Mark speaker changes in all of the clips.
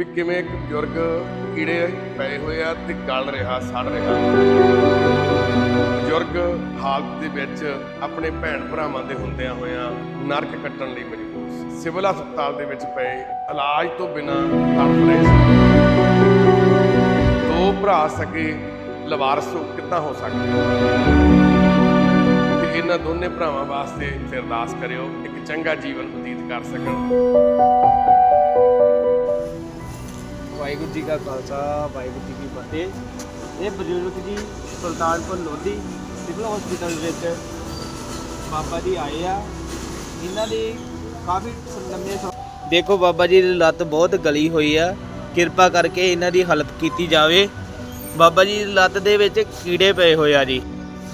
Speaker 1: ਵੀ ਕਿਵੇਂ ਇੱਕ ਬਜ਼ੁਰਗ ਕੀੜੇ ਪਏ ਹੋਏ ਆ ਤੇ ਗਲ ਰਿਹਾ, ਸੜ ਰਿਹਾ। ਬਜ਼ੁਰਗ ਹਾਲਤ ਦੇ ਵਿੱਚ ਆਪਣੇ ਭੈਣ ਭਰਾਵਾਂ ਦੇ ਹੁੰਦਿਆਂ ਹੋਇਆਂ ਨਰਕ ਕੱਟਣ ਲਈ ਮਜਬੂਰ ਸੀ। ਸਿਵਲ ਹਸਪਤਾਲ ਦੇ ਵਿੱਚ ਪਏ, ਇਲਾਜ ਤੋਂ ਬਿਨਾਂ ਤੜਫ ਰਹੇ ਸੀ। ਦੋ ਭਰਾ ਸਕੇ, ਲਵਾਰਸ ਕਿੱਦਾਂ ਹੋ ਸਕਦੇ? ਇਹਨਾਂ ਦੋਨੇ ਭਰਾਵਾਂ ਵਾਸਤੇ ਅਰਦਾਸ ਕਰਿਓ, ਇੱਕ ਚੰਗਾ ਜੀਵਨ ਬਤੀਤ ਕਰ ਸਕਣ।
Speaker 2: ਵਾਹਿਗੁਰੂ ਖਾਲਸਾ, ਵਾਹਿਗੁਰੂ ਜੀ ਕੀ ਫਤਿਹ। ਇਹ ਬਜ਼ੁਰਗ ਜੀ ਸੁਲਤਾਨਪੁਰ ਲੋਧੀ ਸਿਵਲ ਹਸਪੀਟਲ ਵਿੱਚ ਬਾਬਾ ਜੀ ਆਏ ਆ। ਇਹਨਾਂ ਦੀ ਕਾਫੀ ਲੰਮੇ ਦੇਖੋ ਬਾਬਾ ਜੀ ਦੀ ਲੱਤ ਬਹੁਤ ਗਲੀ ਹੋਈ ਆ। ਕਿਰਪਾ ਕਰਕੇ ਇਹਨਾਂ ਦੀ ਹੈਲਪ ਕੀਤੀ ਜਾਵੇ। ਬਾਬਾ ਜੀ ਦੀ ਲੱਤ ਦੇ ਵਿੱਚ ਕੀੜੇ ਪਏ ਹੋਏ ਆ ਜੀ।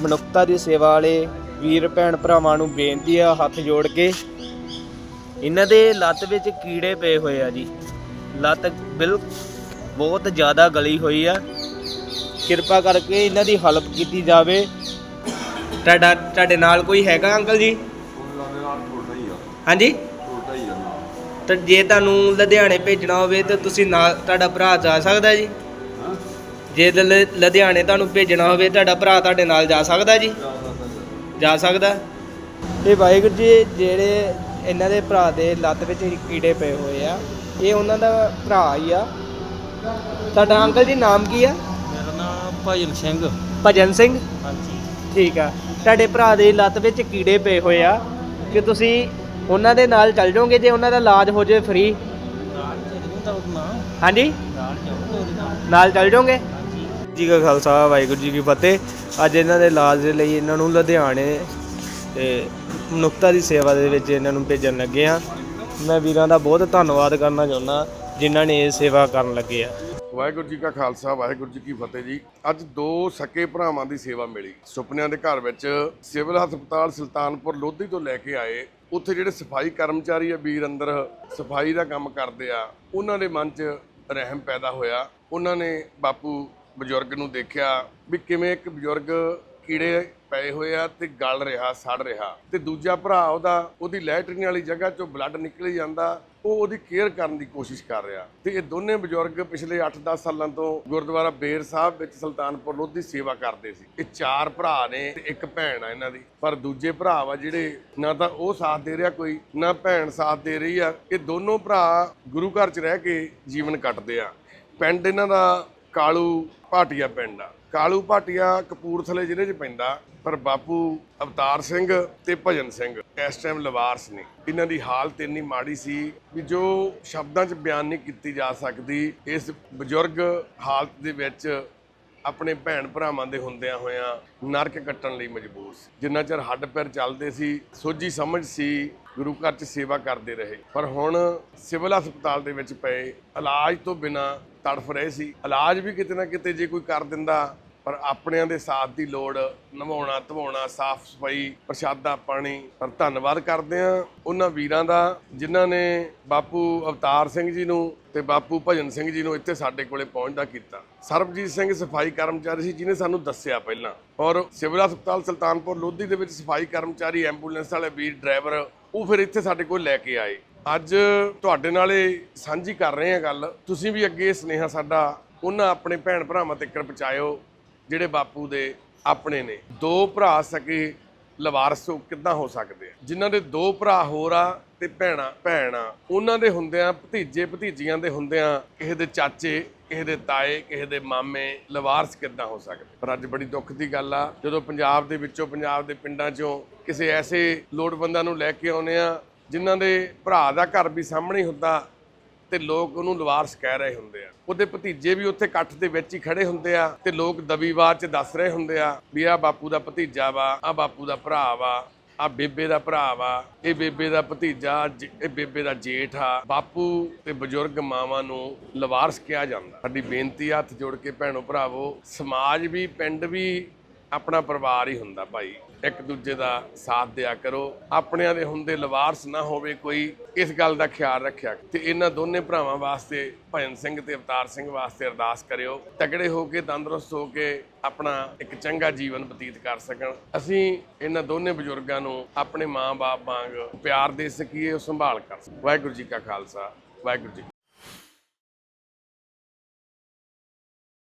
Speaker 2: ਮਨੁੱਖਤਾ ਦੀ ਸੇਵਾ ਵਾਲੇ ਵੀਰ, ਭੈਣ ਭਰਾਵਾਂ ਨੂੰ ਬੇਨਤੀ ਆ, ਹੱਥ ਜੋੜ ਕੇ ਇਹਨਾਂ ਦੇ ਲੱਤ ਵਿੱਚ ਕੀੜੇ ਪਏ ਹੋਏ ਆ ਜੀ। ਲੱਤ ਬਿਲਕੁਲ ਬਹੁਤ ਜ਼ਿਆਦਾ ਗਲੀ ਹੋਈ ਆ। ਕਿਰਪਾ ਕਰਕੇ ਇਹਨਾਂ ਦੀ ਹੈਲਪ ਕੀਤੀ ਜਾਵੇ। ਤੁਹਾਡਾ, ਤੁਹਾਡੇ ਨਾਲ ਕੋਈ ਹੈਗਾ ਅੰਕਲ ਜੀ? ਹਾਂਜੀ? ਤੇ ਜੇ ਤੁਹਾਨੂੰ ਲੁਧਿਆਣੇ ਭੇਜਣਾ ਹੋਵੇ ਤਾਂ ਤੁਸੀਂ ਨਾਲ ਤੁਹਾਡਾ ਭਰਾ ਜਾ ਸਕਦਾ ਜੀ। ਜੇ ਲੁਧਿਆਣੇ ਤੁਹਾਨੂੰ ਭੇਜਣਾ ਹੋਵੇ, ਤੁਹਾਡਾ ਭਰਾ ਤੁਹਾਡੇ ਨਾਲ ਜਾ ਸਕਦਾ ਜੀ। ਜਾ ਸਕਦਾ। ਤੇ ਵਾਹਿਗੁਰੂ ਜੀ, ਜਿਹੜੇ ਇਹਨਾਂ ਦੇ ਭਰਾ ਦੇ ਲੱਤ ਵਿੱਚ ਕੀੜੇ ਪਏ ਹੋਏ ਆ, ਇਹ ਉਹਨਾਂ ਦਾ ਭਰਾ ਹੀ ਆ। ਤੁਹਾਡਾ ਅੰਕਲ ਜੀ ਨਾਮ ਕੀ ਆ?
Speaker 3: ਮੇਰਾ ਨਾਮ ਭਾਜਨ ਸਿੰਘ।
Speaker 2: ਭਜਨ ਸਿੰਘ।
Speaker 3: ਹਾਂਜੀ।
Speaker 2: ਠੀਕ ਆ। ਤੁਹਾਡੇ ਭਰਾ ਦੇ ਲੱਤ ਵਿੱਚ ਕੀੜੇ ਪਏ ਹੋਏ ਆ। ਕਿ ਤੁਸੀਂ ਉਹਨਾਂ ਦੇ ਨਾਲ ਚੱਲ ਜਾਓਗੇ ਜੇ ਉਹਨਾਂ ਦਾ ਇਲਾਜ ਹੋ ਜਾਵੇ ਫ੍ਰੀ ਹਾਂਜੀ?
Speaker 3: ਨਾਲ
Speaker 2: ਚੱਲ ਜਾਓਗੇ? ਜੀ ਕਾ ਖਾਲਸਾ ਵਾਹਿਗੁਰੂ ਜੀ ਕੀ ਫਤਿਹ। ਅੱਜ ਇਹਨਾਂ ਦੇ ਇਲਾਜ ਦੇ ਲਈ ਇਹਨਾਂ ਨੂੰ ਲੁਧਿਆਣੇ ਤੇ ਮਨੁੱਖਤਾ ਦੀ ਸੇਵਾ ਦੇ ਵਿੱਚ ਇਹਨਾਂ ਨੂੰ ਭੇਜਣ ਲੱਗੇ ਆ। ਮੈਂ ਵੀਰਾਂ ਦਾ ਬਹੁਤ ਧੰਨਵਾਦ ਕਰਨਾ ਚਾਹੁੰਦਾ। ਜਿਨ੍ਹਾਂ ਨੇ ਇਹ ਸੇਵਾ ਕਰਨ ਲੱਗੇ ਆ।
Speaker 1: ਵਾਹਿਗੁਰੂ ਜੀ ਕਾ ਖਾਲਸਾ, ਵਾਹਿਗੁਰੂ ਜੀ ਕੀ ਫਤਿਹ ਜੀ। ਅੱਜ ਦੋ ਸਕੇ ਭਰਾਵਾਂ ਦੀ ਸੇਵਾ ਮਿਲੀ। ਸੁਪਨਿਆਂ ਦੇ ਘਰ ਵਿੱਚ ਸਿਵਲ ਹਸਪਤਾਲ ਸੁਲਤਾਨਪੁਰ ਲੋਧੀ ਤੋਂ ਲੈ ਕੇ ਆਏ। ਉੱਥੇ ਜਿਹੜੇ ਸਫ਼ਾਈ ਕਰਮਚਾਰੀ ਆ ਵੀਰ ਅੰਦਰ, ਸਫ਼ਾਈ ਦਾ ਕੰਮ ਕਰਦੇ ਆ, ਉਹਨਾਂ ਦੇ ਮਨ 'ਚ ਰਹਿਮ ਪੈਦਾ ਹੋਇਆ। ਉਹਨਾਂ ਨੇ ਬਾਪੂ ਬਜ਼ੁਰਗ ਨੂੰ ਦੇਖਿਆ ਵੀ ਕਿਵੇਂ ਇੱਕ ਬਜ਼ੁਰਗ ਕੀੜੇ ਪਏ ਹੋਏ ਆ ਤੇ ਗਲ ਰਿਹਾ, ਸੜ ਰਿਹਾ। ਤੇ ਦੂਜਾ ਭਰਾ ਉਹਦਾ, ਉਹਦੀ ਲੈਟਰਿਨ ਵਾਲੀ ਜਗ੍ਹਾ ਚੋਂ ਬਲੱਡ ਨਿਕਲ ਜਾਂਦਾ, ਉਹ ਉਹਦੀ ਕੇਅਰ ਕਰਨ ਦੀ ਕੋਸ਼ਿਸ਼ ਕਰ ਰਿਹਾ। ਤੇ ਇਹ ਦੋਨੇ ਬਜ਼ੁਰਗ ਪਿਛਲੇ 8-10 ਸਾਲਾਂ ਤੋਂ ਗੁਰਦੁਆਰਾ ਬੇਰ ਸਾਹਿਬ ਵਿੱਚ ਸੁਲਤਾਨਪੁਰ ਲੋਧੀ ਸੇਵਾ ਕਰਦੇ ਸੀ। ਇਹ ਚਾਰ ਭਰਾ ਨੇ ਤੇ ਇੱਕ ਭੈਣ ਆ ਇਹਨਾਂ ਦੀ। ਪਰ ਦੂਜੇ ਭਰਾ ਵਾ ਜਿਹੜੇ, ਨਾ ਤਾਂ ਉਹ ਸਾਥ ਦੇ ਰਿਹਾ ਕੋਈ, ਨਾ ਭੈਣ ਸਾਥ ਦੇ ਰਹੀ ਆ। ਇਹ ਦੋਨੋਂ ਭਰਾ ਗੁਰੂ ਘਰ 'ਚ ਰਹਿ ਕੇ ਜੀਵਨ ਕੱਟਦੇ ਆ। ਪਿੰਡ ਇਹਨਾਂ ਦਾ ਕਾਲੂ ਭਾਟੀਆ ਪਿੰਡ ਆ। ਕਾਲੂ ਭਾਟੀਆ ਕਪੂਰਥਲੇ ਜ਼ਿਲ੍ਹੇ 'ਚ ਪੈਂਦਾ, ਪਰ ਬਾਪੂ ਅਵਤਾਰ ਸਿੰਘ ਤੇ ਭਜਨ ਸਿੰਘ, ਇਸ ਟਾਈਮ ਲਵਾਰਸ ਨੇ। ਇਹਨਾਂ ਦੀ ਹਾਲਤ ਇੰਨੀ ਮਾੜੀ ਸੀ ਵੀ ਜੋ ਸ਼ਬਦਾਂ 'ਚ ਬਿਆਨ ਨਹੀਂ ਕੀਤੀ ਜਾ ਸਕਦੀ, ਇਸ ਬਜ਼ੁਰਗ ਹਾਲਤ ਦੇ ਵਿੱਚ ਆਪਣੇ ਭੈਣ ਭਰਾਵਾਂ ਦੇ ਹੁੰਦਿਆਂ ਹੋਇਆਂ ਨਰਕ ਕੱਟਣ ਲਈ ਮਜਬੂਰ ਸੀ। ਜਿੰਨਾ ਚਿਰ ਹੱਡ ਪੈਰ ਚੱਲਦੇ ਸੀ, ਸੋਝੀ ਸਮਝ ਸੀ, ਗੁਰੂ ਘਰ 'ਚ ਸੇਵਾ ਕਰਦੇ ਰਹੇ। ਪਰ ਹੁਣ ਸਿਵਲ ਹਸਪਤਾਲ ਦੇ ਵਿੱਚ ਪਏ, ਇਲਾਜ ਤੋਂ ਬਿਨਾ ਤੜਫ ਰਹੇ ਸੀ। ਇਲਾਜ ਵੀ ਕਿਤੇ ਨਾ ਕਿਤੇ ਜੇ ਕੋਈ ਕਰ ਦਿੰਦਾ ਪਰ ਆਪਣਿਆਂ ਦੇ ਸਾਥ ਦੀ ਲੋੜ ਨਿਭਾਉਣਾ ਧਵਾਉਣਾ, ਸਾਫ਼ ਸਫ਼ਾਈ, ਪ੍ਰਸ਼ਾਦਾ, ਪਾਣੀ, ਪਰ ਧੰਨਵਾਦ ਕਰਦੇ ਆ ਉਹਨਾਂ ਵੀਰਾਂ ਦਾ ਜਿਨ੍ਹਾਂ ਨੇ ਬਾਪੂ ਅਵਤਾਰ ਸਿੰਘ ਜੀ ਨੂੰ ਤੇ ਬਾਪੂ ਭਜਨ ਸਿੰਘ ਜੀ ਨੂੰ ਇੱਥੇ ਸਾਡੇ ਕੋਲੇ ਪਹੁੰਚਦਾ ਕੀਤਾ। ਸਰਬਜੀਤ ਸਿੰਘ ਸਫ਼ਾਈ ਕਰਮਚਾਰੀ ਸੀ ਜਿਹਨੇ ਸਾਨੂੰ ਦੱਸਿਆ ਪਹਿਲਾਂ। ਔਰ ਸਿਵਲ ਹਸਪਤਾਲ ਸੁਲਤਾਨਪੁਰ ਲੋਧੀ ਦੇ ਵਿੱਚ ਸਫ਼ਾਈ ਕਰਮਚਾਰੀ, ਐਂਬੂਲੈਂਸ ਵਾਲੇ ਵੀਰ, ਡਰਾਈਵਰ, ਉਹ ਫਿਰ ਇੱਥੇ ਸਾਡੇ ਕੋਲ ਲੈ ਕੇ ਆਏ। ਅੱਜ ਤੁਹਾਡੇ ਨਾਲ ਇਹ ਸਾਂਝੀ ਕਰ ਰਹੇ ਹਾਂ ਗੱਲ। ਤੁਸੀਂ ਵੀ ਅੱਗੇ ਇਹ ਸੁਨੇਹਾ ਸਾਡਾ ਉਹਨਾਂ ਆਪਣੇ ਭੈਣ ਭਰਾਵਾਂ ਤੱਕ ਪਹੁੰਚਾਇਓ। ਜਿਹੜੇ ਬਾਪੂ ਦੇ ਆਪਣੇ ਨੇ। ਦੋ ਭਰਾ ਸਕੇ ਲਵਾਰਸ ਕਿੱਦਾਂ ਹੋ ਸਕਦੇ ਆ? ਜਿਨ੍ਹਾਂ ਦੇ ਦੋ ਭਰਾ ਹੋਰ ਆ ਤੇ ਭੈਣਾ, ਭੈਣ ਆ। ਉਹਨਾਂ ਦੇ ਹੁੰਦਿਆਂ ਭਤੀਜੇ, ਭਤੀਜੀਆਂ ਦੇ ਹੁੰਦਿਆਂ ਕਿਸੇ ਦੇ ਚਾਚੇ, ਕਿਸੇ ਦੇ ਤਾਏ, ਕਿਸੇ ਦੇ ਮਾਮੇ ਲਵਾਰਸ ਕਿੱਦਾਂ ਹੋ ਸਕਦੇ? ਪਰ ਅੱਜ ਬੜੀ ਦੁੱਖ ਦੀ ਗੱਲ ਆ, ਜਦੋਂ ਪੰਜਾਬ ਦੇ ਵਿੱਚੋਂ, ਪੰਜਾਬ ਦੇ ਪਿੰਡਾਂ ਚੋਂ ਕਿਸੇ ਐਸੇ ਲੋੜਵੰਦਾਂ ਨੂੰ ਲੈ ਕੇ ਆਉਨੇ ਆ, ਜਿਨ੍ਹਾਂ ਦੇ ਭਰਾ ਦਾ ਘਰ ਵੀ ਸਾਹਮਣੇ ਹੁੰਦਾ ਤੇ ਲੋਕ ਉਹਨੂੰ ਲਵਾਰਸ ਕਹਿ ਰਹੇ ਹੁੰਦੇ ਆ। ਉਹਦੇ ਭਤੀਜੇ ਵੀ ਉੱਥੇ ਇਕੱਠ ਦੇ ਵਿੱਚ ਹੀ ਖੜੇ ਹੁੰਦੇ ਆ ਤੇ ਲੋਕ ਦਬੀਵਾਰ 'ਚ ਦੱਸ ਰਹੇ ਹੁੰਦੇ ਆ ਵੀ ਆ ਬਾਪੂ ਦਾ ਭਤੀਜਾ ਵਾ ਆ ਬਾਪੂ ਦਾ ਭਰਾ ਵਾ ਆ ਬੇਬੇ ਦਾ ਭਰਾ ਵਾ ਇਹ ਬੇਬੇ ਦਾ ਭਤੀਜਾ ਜ- ਇਹ ਬੇਬੇ ਦਾ ਜੇਠ ਆ। ਬਾਪੂ ਤੇ ਬਜ਼ੁਰਗ ਮਾਵਾਂ ਨੂੰ ਲਵਾਰਸ ਕਿਹਾ ਜਾਂਦਾ। ਸਾਡੀ ਬੇਨਤੀ ਆ, ਹੱਥ ਜੋੜ ਕੇ ਭੈਣੋ ਭਰਾਵੋ ਸਮਾਜ ਵੀ ਪਿੰਡ ਵੀ ਆਪਣਾ ਪਰਿਵਾਰ ਹੀ ਹੁੰਦਾ ਭਾਈ। ਇੱਕ ਦੂਜੇ ਦਾ ਸਾਥ ਦਿਆ ਕਰੋ। ਆਪਣਿਆਂ ਦੇ ਹੁੰਦੇ ਲਵਾਰਸ ਨਾ ਹੋਵੇ ਕੋਈ, ਇਸ ਗੱਲ ਦਾ ਖਿਆਲ ਰੱਖਿਆ। ਤੇ ਇਹਨਾਂ ਦੋਨੇ ਭਰਾਵਾਂ ਵਾਸਤੇ ਭਜਨ ਸਿੰਘ ਤੇ ਅਵਤਾਰ ਸਿੰਘ ਵਾਸਤੇ ਅਰਦਾਸ ਕਰਿਓ। ਤਗੜੇ ਹੋ ਕੇ, ਤੰਦਰੁਸਤ ਹੋ ਕੇ ਆਪਣਾ ਇੱਕ ਚੰਗਾ ਜੀਵਨ ਬਤੀਤ ਕਰ ਸਕਣ। ਅਸੀਂ ਇਹਨਾਂ ਦੋਨੇ ਬਜ਼ੁਰਗਾਂ ਨੂੰ ਆਪਣੇ ਮਾਂ-ਬਾਪ ਵਾਂਗ ਪਿਆਰ ਦੇ ਸਕੀਏ, ਉਹ ਸੰਭਾਲ ਕਰ ਸਕੀਏ। ਵਾਹਿਗੁਰੂ ਜੀ ਕਾ ਖਾਲਸਾ, ਵਾਹਿਗੁਰੂ ਜੀ